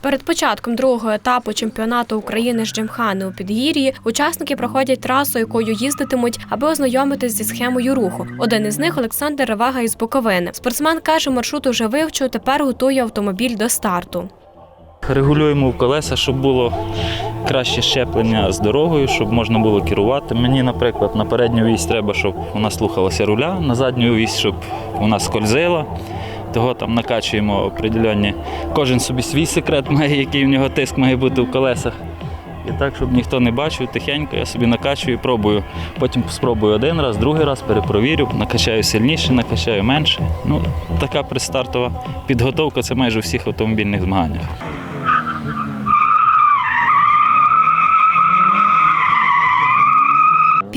Перед початком другого етапу чемпіонату України з Джимхани у Підгір'ї учасники проходять трасу, якою їздитимуть, аби ознайомитись зі схемою руху. Один із них Олександр Ревага із Буковини. Спортсмен каже, маршрут уже вивчив, тепер готує автомобіль до старту. Регулюємо в колеса, щоб було краще щеплення з дорогою, щоб можна було керувати. Мені, наприклад, на передню вісь треба, щоб вона слухалася руля, на задню вісь, щоб вона скользила. Того там накачуємо определенні. Кожен собі свій секрет має, який в нього тиск має бути в колесах. І так, щоб ніхто не бачив, тихенько, я собі накачую, пробую. Потім спробую один раз, другий раз, перепровірю, накачаю сильніше, накачаю менше. Ну, така предстартова підготовка це майже у всіх автомобільних змаганнях.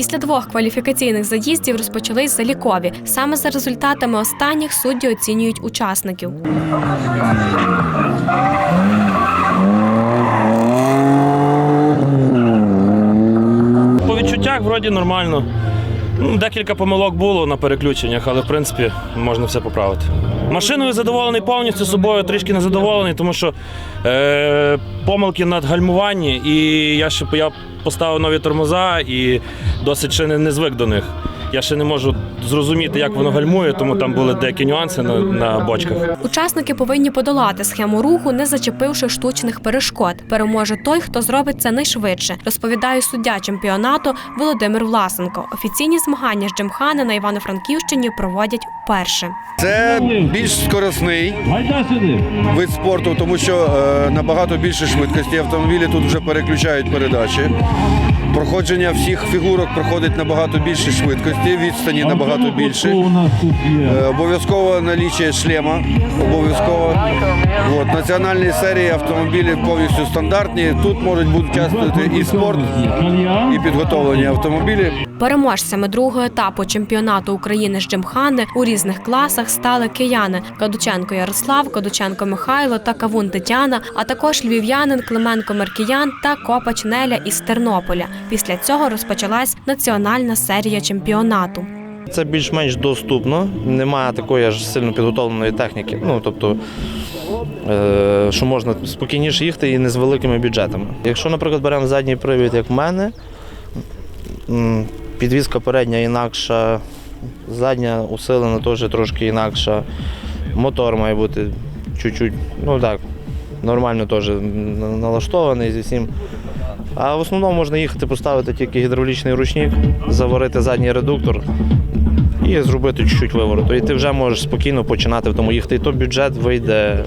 Після двох кваліфікаційних заїздів розпочались залікові. Саме за результатами останніх судді оцінюють учасників. По відчуттях вроді нормально. Ну, Декілька помилок було на переключеннях, але в принципі можна все поправити. Машиною задоволений повністю собою, трішки не задоволений, тому що е, помилки над гальмуванні, і я ще я поставив нові тормоза і досить ще не, не звик до них. Я ще не можу зрозуміти, як воно гальмує, тому там були деякі нюанси на, на бочках. Учасники повинні подолати схему руху, не зачепивши штучних перешкод. Переможе той, хто зробить це найшвидше, розповідає суддя чемпіонату Володимир Власенко. Офіційні змагання з Джимхани на Івано-Франківщині проводять вперше. Це більш скоросний вид спорту, тому що е, набагато більше швидкості. Автомобілі тут вже переключають передачі. Проходження всіх фігурок проходить набагато більше швидкості, відстані набагато більше. Обов'язково налічує шлема. Обов'язково. От, національні серії автомобілів повністю стандартні. Тут можуть бути участвувати і спорт, і підготовлені автомобілі. Переможцями другого етапу чемпіонату України з Джимхани у різних класах стали кияни Кадученко Ярослав, Кадученко Михайло та Кавун Тетяна, а також львів'янин Клименко Меркіян та Копач Неля із Тернополя. Після цього розпочалась національна серія чемпіонату. Це більш-менш доступно, немає такої аж сильно підготовленої техніки. Ну тобто, що можна спокійніше їхати і не з великими бюджетами. Якщо, наприклад, беремо задній привід, як в мене, підвізка передня інакша, задня усилена теж трошки інакша, мотор має бути чуть-чуть, ну так, нормально теж налаштований зі всім. А в основному можна їхати, поставити тільки гідравлічний ручник, заварити задній редуктор і зробити чуть-чуть вивороту. І ти вже можеш спокійно починати в тому їхати. І то бюджет вийде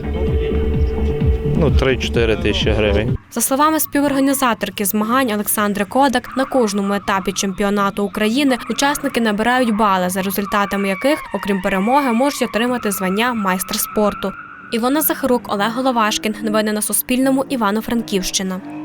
ну, 3-4 тисячі гривень. За словами співорганізаторки змагань Олександри Кодак, на кожному етапі чемпіонату України учасники набирають бали, за результатами яких, окрім перемоги, можуть отримати звання майстер спорту. Івона Захарук, Олег Головашкін. Новини на Суспільному. Івано-Франківщина.